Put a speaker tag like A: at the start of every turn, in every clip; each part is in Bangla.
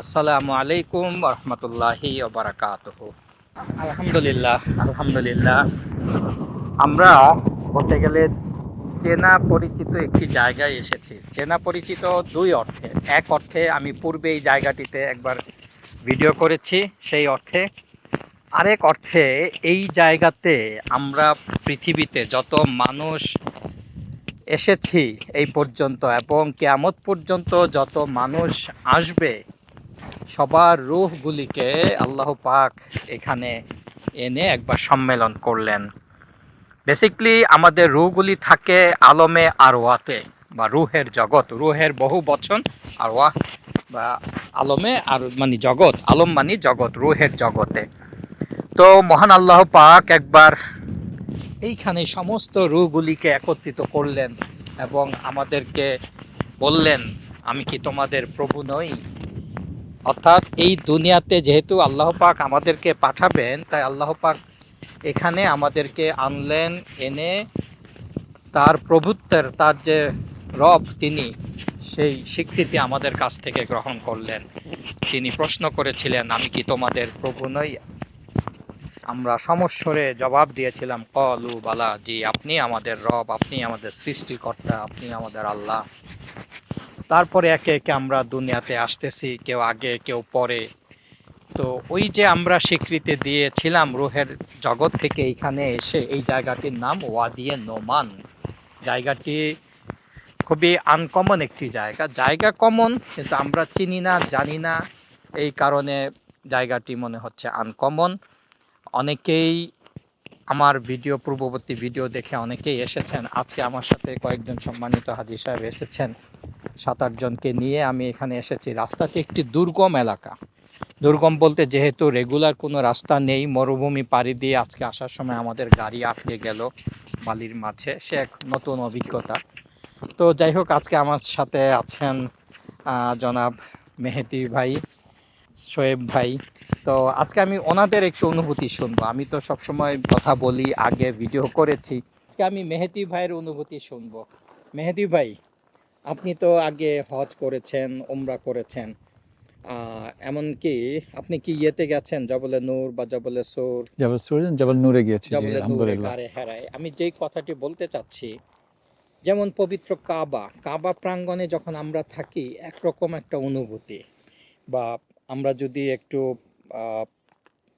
A: আসসালামু আলাইকুম রহমতুল্লাহি বারাকাতুহ। আলহামদুলিল্লাহ আলহামদুলিল্লাহ। আমরা বলতে গেলে চেনা পরিচিত একটি জায়গায় এসেছি। চেনা পরিচিত দুই অর্থে। এক অর্থে আমি পূর্বে এই জায়গাটিতে একবার ভিডিও করেছি, সেই অর্থে আরেক অর্থে, এই জায়গাতে আমরা পৃথিবীতে যত মানুষ এসেছি এই পর্যন্ত এবং কেয়ামত পর্যন্ত যত মানুষ আসবে, সবার রুহগুলিকে আল্লাহ পাক এখানে এনে একবার সম্মেলন করলেন। বেসিকলি আমাদের রুহগুলি থাকে আলমে আরওয়াতে বা রুহের জগৎ। রুহের বহু বচন আরওয়া বা আলমে আর মানে জগৎ। আলম মানে জগৎ, রুহের জগতে। তো মহান আল্লাহ পাক একবার এইখানে সমস্ত রুহগুলিকে একত্রিত করলেন এবং আমাদেরকে বললেন, আমি কি তোমাদের প্রভু নই? অর্থাৎ এই দুনিয়াতে যেহেতু আল্লাহ পাক আমাদেরকে পাঠাবেন, তাই আল্লাহ পাক এখানে আমাদেরকে আনলেন, এনে তার প্রভুত্বের, তার যে রব, তিনি সেই স্বীকৃতি আমাদের কাছ থেকে গ্রহণ করলেন। তিনি প্রশ্ন করেছিলেন, আমি কি তোমাদের প্রভু নই? আমরা সমস্বরে জবাব দিয়েছিলাম, কলু বালা, জি, আপনি আমাদের রব, আপনি আমাদের সৃষ্টিকর্তা, আপনি আমাদের আল্লাহ। তারপরে একে একে আমরা দুনিয়াতে আসতেছি, কেউ আগে, কেউ পরে। তো ওই যে আমরা স্বীকৃতি দিয়েছিলাম রুহের জগৎ থেকে এইখানে এসে, এই জায়গাটির নাম ওয়াদিয়ে নোমান। জায়গাটি খুবই আনকমন একটি জায়গা। জায়গা কমন কিন্তু আমরা চিনি না, জানি না। এই কারণে জায়গাটি মনে হচ্ছে আনকমন অনেকেই আমার ভিডিও, পূর্ববর্তী ভিডিও দেখে অনেকেই এসেছেন। আজকে আমার সাথে কয়েকজন সম্মানিত হাজি সাহেব এসেছেন। সাত আটজনকে নিয়ে আমি এখানে এসেছি। রাস্তাটি একটি দুর্গম এলাকা। দুর্গম বলতে যেহেতু রেগুলার কোনো রাস্তা নেই, মরুভূমি পাড়ি দিয়ে আজকে আসার সময় আমাদের গাড়ি আটকে গেল বালির মাঝে। সে এক নতুন অভিজ্ঞতা। তো যাই হোক, আজকে আমার সাথে আছেন জনাব মেহেদি ভাই শোয়েব ভাই তো আজকে আমি ওনাদের একটু অনুভূতি শুনব। আমি তো সবসময় কথা বলি আগে ভিডিও করেছি। আজকে আমি মেহেদি ভাইয়ের অনুভূতি শুনব। মেহেদি ভাই আপনি তো আগে হজ করেছেন ওমরা করেছেন। এমনকি আপনি কি ইয়েতে গেছেন? জবলে নূর বা জবলে সোর?
B: জবল সুরেন জবল নূরে গিয়েছি
A: হেরায়। আমি যেই কথাটি বলতে চাচ্ছি যেমন পবিত্র কাবা কাবা প্রাঙ্গণে যখন আমরা থাকি একরকম একটা অনুভূতি। বা আমরা যদি একটু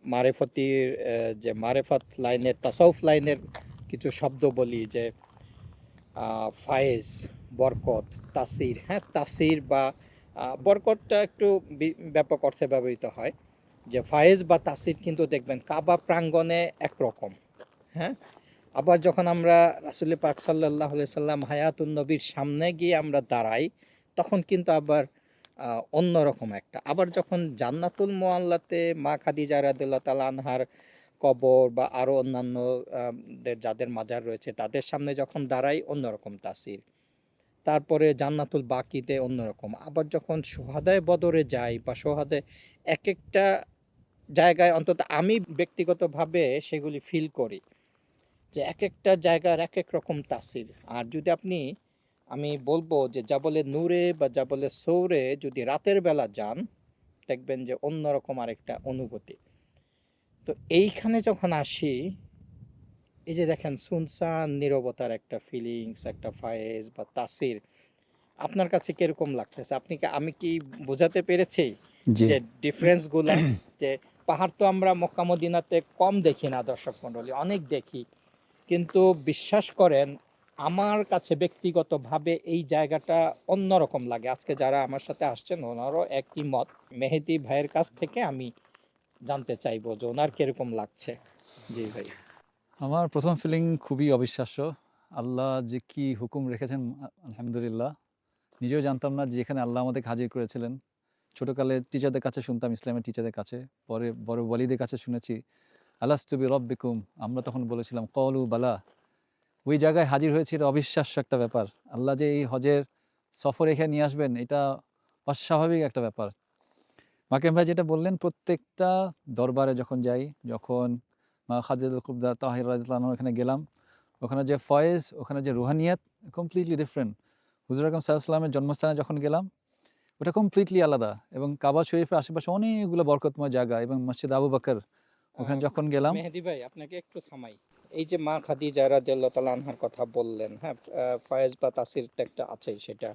A: মারেফতির যে মারেফত লাইনের, তাসাউফ লাইনের কিছু শব্দ বলি যে ফায়েজ, বরকত, তাসির। হ্যাঁ তাসির বা বরকতটা একটু ব্যাপক অর্থে ব্যবহৃত হয়। যে ফায়েজ বা তাসির কিন্তু দেখবেন কাবা প্রাঙ্গণে একরকম। হ্যাঁ আবার যখন আমরা রাসুল পাক সাল্লাহ সাল্লাম হায়াতুন নবীর সামনে গিয়ে আমরা দাঁড়াই, তখন কিন্তু আবার অন্যরকম একটা। আবার যখন জান্নাতুল মোয়াল্লাতে মা খাদিজা রাদুল্লাহ তালা আনহার কবর বা আরও অন্যান্য যাদের মাজার রয়েছে, তাদের সামনে যখন দাঁড়াই, অন্যরকম তাসির। তারপরে জান্নাতুল বাকিতে অন্যরকম। আবার যখন সোহাদায় বদরে যাই বা সোহাদায় এক একটা জায়গায় অন্তত আমি ব্যক্তিগতভাবে সেগুলি ফিল করি যে এক একটা জায়গার এক এক রকম তাসির। আর যদি আপনি আমি বলব যে জাবলে নূরে বা জাবলে সৌরে যদি রাতের বেলা যান দেখবেন যে অন্যরকম আরেকটা অনুভূতি। তো এইখানে যখন আসি এই যে দেখেন সুনসান নীরবতার একটা ফিলিংস একটা ফায়েজ বা তাসির আপনার কাছে কীরকম লাগতেছে? আপনি কি আমি কি বোঝাতে পেরেছি যে ডিফারেন্সগুলা যে পাহাড় তো আমরা মক্কা মদিনাতে কম দেখি না দর্শক মন্ডলী অনেক দেখি। কিন্তু বিশ্বাস করেন আমার কাছে ব্যক্তিগতভাবে এই জায়গাটা অন্যরকম লাগে। আজকে যারা আমার সাথে আসছেন, ওনারও একই মত। মেহেদি ভাইয়ের কাছ থেকে আমি জানতে চাইব যে ওনার কীরকম লাগছে। জি ভাই।
B: আমার প্রথম ফিলিং খুবই অবিশ্বাস্য। আল্লাহ যে কি হুকুম রেখেছেন, আলহামদুলিল্লাহ। নিজেও জানতাম না যে এখানে আল্লাহ আমাদের হাজির করেছিলেন। ছোটোকালে টিচারদের কাছে শুনতাম, ইসলামের টিচারদের কাছে। পরে বড় বলিদের কাছে শুনেছি আল্লাহ রব্বিকুম আমরা তখন বলেছিলাম কলু বালা। ওই জায়গায় হাজির হয়েছিল অবিশ্বাস্য একটা ব্যাপার। আল্লাহ যে এই হজের সফর এখানে নিয়ে আসবেন এটা অস্বাভাবিক একটা ব্যাপার। মাকেম ভাই যেটা বললেন প্রত্যেকটা দরবারে যখন যাই যখন খাদিজাতুল কুবদা তাহির ওখানে গেলাম ওখানে যে ফয়েজ ওখানে যে রুহানিয়াত কমপ্লিটলি ডিফারেন্ট হুজুর আকরম সাল্লামের জন্মস্থানে যখন গেলাম ওটা কমপ্লিটলি আলাদা এবং কাবা শরীফের আশেপাশে অনেকগুলো বরকতময় জায়গা এবং মসজিদ আবু বকর ওখানে যখন গেলাম
A: মেহেদি ভাই আপনাকে একটু থামাই। এই যে মা খাদিজা রাদিয়াল্লাহু তাআলা আনহার কথা বললেন হ্যাঁ ফয়েজ বা তাসির একটা আছেই সেটা।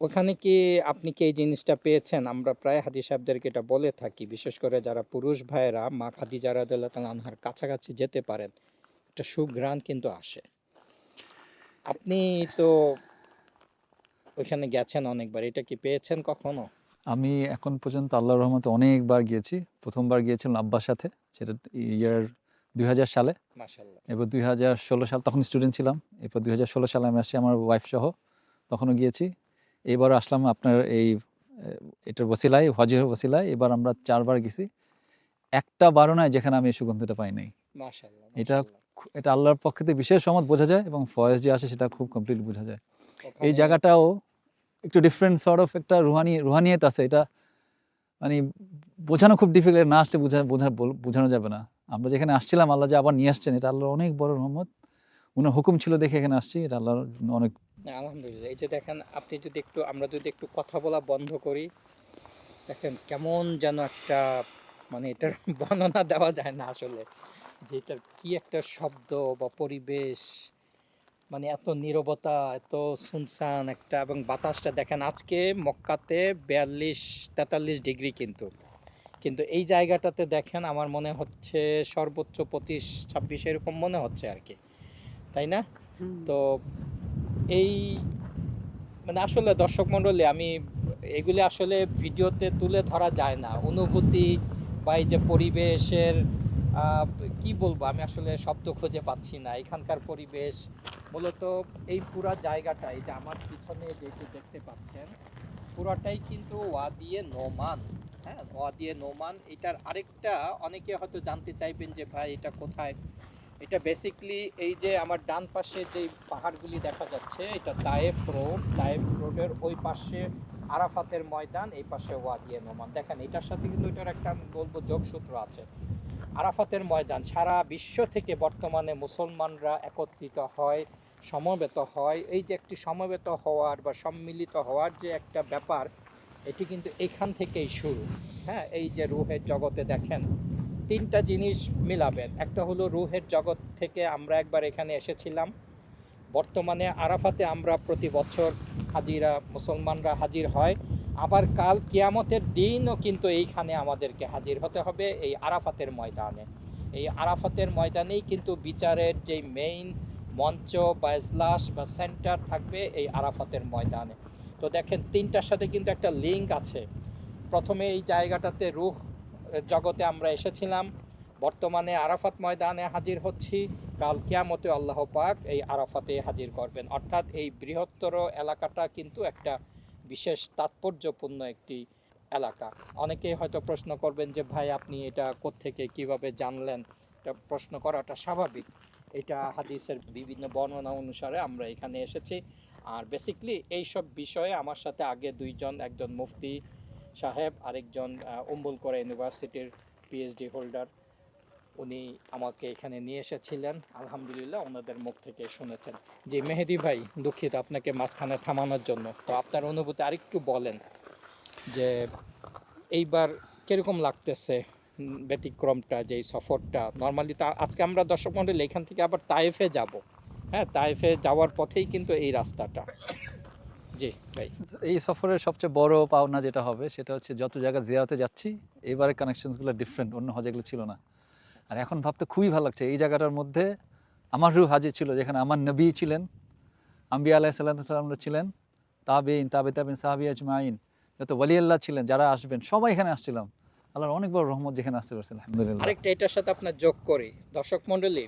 A: ওখানে কি আপনি কি এই জিনিসটা পেয়েছেন? আমরা প্রায় হাজি সাহেবদেরকে এটা বলে থাকি, বিশেষ করে যারা পুরুষ ভাইয়েরা মা খাদিজা রাদিয়াল্লাহু তাআলা আনহার কাছাকাছি যেতে পারেন, একটা সুঘ্রাণ কিন্তু আসে। আপনি তো ওইখানে গেছেন অনেকবার, এটা কি পেয়েছেন কখনো?
B: আমি এখন পর্যন্ত আল্লাহর রহমতে অনেকবার গিয়েছি। প্রথমবার গিয়েছিলাম আব্বার সাথে সেটা ইয়ার দুই হাজার সালে। এরপর দুই হাজার ষোলো সাল তখন স্টুডেন্ট ছিলাম। এরপর দুই হাজার ষোলো সালে আমি আসছি আমার ওয়াইফ সহ। তখনও গিয়েছি। এবারও আসলাম আপনার এই এটার বসিলায় হজের বসিলায় এবার আমরা চারবার গেছি। একটা বারো নয় যেখানে আমি এই সুগন্ধটা পাই নাই। এটা এটা আল্লাহর পক্ষ থেকে বিশেষ সমত বোঝা যায় এবং ফয়েজ যে আসে সেটা খুব কমপ্লিট বোঝা যায়। এই জায়গাটাও একটু ডিফারেন্ট সর্ট অফ একটা রুহানি রুহানিয়ত আছে। এটা মানে বোঝানো খুব ডিফিকাল্ট না আসলে বোঝা বোঝা বোঝানো যাবে না। আমরা যেখানে আসছিলাম, আল্লাহ যে আবার নিয়ে আসছেন, এটা আল্লাহর অনেক বড় রহমত। উনার হুকুম ছিল দেখে এখানে আসছি, এটা আল্লাহর অনেক
A: আলহামদুলিল্লাহ। এই যে দেখেন, আপনি যদি একটু, আমরা যদি একটু কথা বলা বন্ধ করি, দেখেন কেমন যেন একটা মানে এটার বর্ণনা দেওয়া যায় না আসলে, যে এটার কি একটা শব্দ বা পরিবেশ মানে এত নীরবতা, এত সুনসান একটা, এবং বাতাসটা দেখেন আজকে মক্কাতে বিয়াল্লিশ তেতাল্লিশ ডিগ্রি কিন্তু। কিন্তু এই জায়গাটাতে দেখেন আমার মনে হচ্ছে সর্বোচ্চ পঁচিশ ছাব্বিশ এরকম মনে হচ্ছে আর কি তাই না? তো এই মানে আসলে দর্শক মণ্ডলী আমি এগুলি আসলে ভিডিওতে তুলে ধরা যায় না। অনুভূতি বা এই যে পরিবেশের কি বলব আমি আসলে শব্দ খুঁজে পাচ্ছি না। এখানকার পরিবেশ মূলত এই পুরা জায়গাটা এই যে আমার পিছনে যেটি দেখতে পাচ্ছেন পুরাটাই কিন্তু ওয়া দিয়ে নোমান। হ্যাঁ ওয়া দিয়ে নোমান, এটার আরেকটা অনেকে হয়তো জানতে চাইবেন যে ভাই এটা কোথায়? এটা বেসিকলি এই যে আমার ডান পাশে যে পাহাড়গুলি দেখা যাচ্ছে, এটা তায়েফ রোড তায়েফ রোডের ওই পাশে আরাফাতের ময়দান, এই পাশে ওয়াদিয়ে নোমান। দেখেন, এটার সাথে কিন্তু এটার একটা বলব যোগসূত্র আছে। আরাফাতের ময়দান, সারা বিশ্ব থেকে বর্তমানে মুসলমানরা একত্রিত হয়, সমবেত হয়। এই যে একটি সমবেত হওয়ার বা সম্মিলিত হওয়ার যে একটা ব্যাপার এটি কিন্তু এখান থেকেই শুরু। হ্যাঁ এই যে রুহের জগতে দেখেন, তিনটা জিনিস মিলাবেন। একটা হলো রুহের জগৎ থেকে আমরা একবার এখানে এসেছিলাম। বর্তমানে আরাফাতে আমরা প্রতি বছর হাজিরা, মুসলমানরা হাজির হয়। আবার কাল কিয়ামতের দিনও কিন্তু এইখানে আমাদেরকে হাজির হতে হবে এই আরাফাতের ময়দানে। এই আরাফাতের ময়দানেই কিন্তু বিচারের যে মেইন মঞ্চ বা এজলাস বা সেন্টার থাকবে এই আরাফাতের ময়দানে। তো দেখেন, তিনটার সাথে কিন্তু একটা লিঙ্ক আছে। প্রথমে এই জায়গাটাতে রুহ জগতে আমরা এসেছিলাম। বর্তমানে আরাফাত ময়দানে হাজির হচ্ছি। কাল কিয়ামতে আল্লাহ পাক এই আরাফাতে হাজির করবেন। অর্থাৎ এই বৃহত্তর এলাকাটা কিন্তু একটা বিশেষ তাৎপর্যপূর্ণ একটি এলাকা। অনেকেই হয়তো প্রশ্ন করবেন যে, ভাই, আপনি এটা কোত্থেকে, কীভাবে জানলেন? এটা প্রশ্ন করাটা স্বাভাবিক। এটা হাদিসের বিভিন্ন বর্ণনা অনুসারে আমরা এখানে এসেছি। আর বেসিকলি এইসব বিষয়ে আমার সাথে আগে দুইজন একজন মুফতি সাহেব আরেকজন আহ, উম্বুল ইউনিভার্সিটির পিএইচডি হোল্ডার উনি আমাকে এখানে নিয়ে এসেছিলেন। আলহামদুলিল্লাহ ওনাদের মুখ থেকে শুনেছেন। যে মেহেদি ভাই দুঃখিত আপনাকে মাঝখানে থামানোর জন্য। তো আপনার অনুভূতি আরেকটু বলেন যে এইবার কীরকম লাগতেছে ব্যতিক্রমটা যে সফরটা? নর্মালি তা আজকে আমরা দর্শক মন্ডলী এখান থেকে আবার তাইফে যাব। হ্যাঁ তাইফে যাওয়ার পথেই কিন্তু এই রাস্তাটা। জি ভাই।
B: এই সফরের সবচেয়ে বড় পাওনা যেটা হবে সেটা হচ্ছে যত জায়গা জিয়াতে যাচ্ছি এবারে কানেকশনসগুলো ডিফারেন্ট অন্য হজেগুলো ছিল না। আর এখন ভাবতে খুবই ভালো লাগছে এই জায়গাটার মধ্যে আমার রু হাজির ছিল যেখানে আমার নবী ছিলেন আম্বিয়া আলাহ সাল্লামরা ছিলেন তাবিন তাবে তাবিন সাহাবি আজমাইন যত ওয়ালি আল্লাহ ছিলেন যারা আসবেন সবাই এখানে আসছিলাম। আল্লাহর অনেক বড় রহমত যেখানে আসতে পারছি আলহামদুলিল্লাহ।
A: আরেকটা এটার সাথে আপনার যোগ করি। দর্শক মণ্ডলী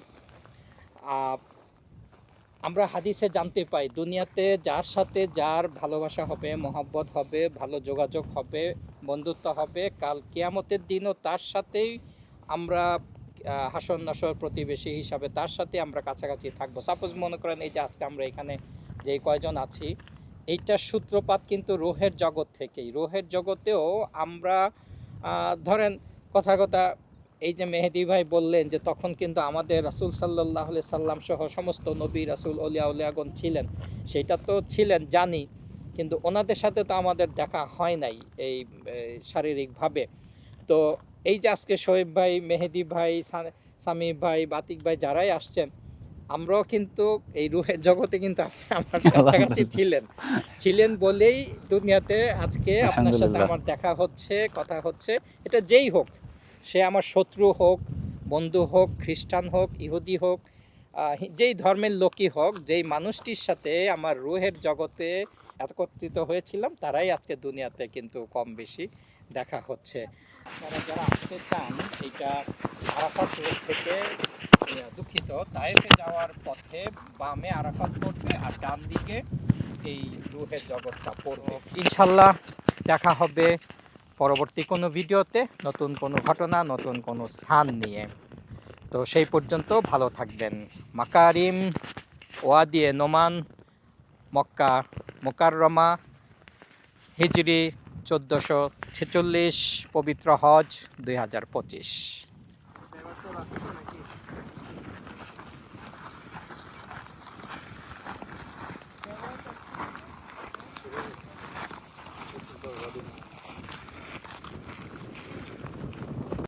A: আমরা হাদিসে জানতে পাই, দুনিয়াতে যার সাথে যার ভালোবাসা হবে, মহব্বত হবে, ভালো যোগাযোগ হবে, বন্ধুত্ব হবে, কাল কেয়ামতের দিনও তার সাথেই আমরা হাসন নাসর প্রতিবেশী হিসাবে তার সাথে আমরা কাছাকাছি থাকব। সাপোজ মনে করেন এই যে আজকে আমরা এখানে যে কয়জন আছি এইটার সূত্রপাত কিন্তু রোহের জগৎ থেকেই। রোহের জগতেও আমরা ধরেন কথা কথা এই যে মেহেদি ভাই বললেন যে তখন কিন্তু আমাদের রাসুল সাল্লাহ সাল্লাম সহ সমস্ত নবী রাসুল অলিয়া উলিয়াগণ ছিলেন। সেটা তো ছিলেন জানি। কিন্তু ওনাদের সাথে তো আমাদের দেখা হয় নাই এই শারীরিকভাবে। তো এই যে আজকে শোয়েব ভাই মেহেদি ভাই সামি ভাই বাতিক ভাই যারাই আসছেন আমরাও কিন্তু এই রুহের জগতে কিন্তু আমার কাছাকাছি ছিলেন। ছিলেন বলেই দুনিয়াতে আজকে আপনার সাথে আমার দেখা হচ্ছে কথা হচ্ছে। এটা যেই হোক সে আমার শত্রু হোক, বন্ধু হোক, খ্রিস্টান হোক, ইহুদি হোক যেই ধর্মের লোকই হোক, যেই মানুষটির সাথে আমার রুহের জগতে একত্রিত হয়েছিলাম, তারাই আজকে দুনিয়াতে কিন্তু কম বেশি দেখা হচ্ছে। আপনারা যারা আসতে চান, এটা আরাফাত রোড থেকে দুঃখিত, তায়েফে যাওয়ার পথে বামে আরাফাত পড়বে আর ডান দিকে এই রুহের জগৎটা পড়বে। ইনশাল্লাহ দেখা হবে। পরবর্তী কোনো ভিডিওতে নতুন কোনো ঘটনা, নতুন কোনো স্থান নিয়ে। তো সেই পর্যন্ত ভালো থাকবেন। মাকারিম ওয়াদিয়ে নোমান, মক্কা, মোকাররমা, হিজরি চোদ্দোশো ছেচল্লিশ, পবিত্র হজ দুই হাজার পঁচিশ।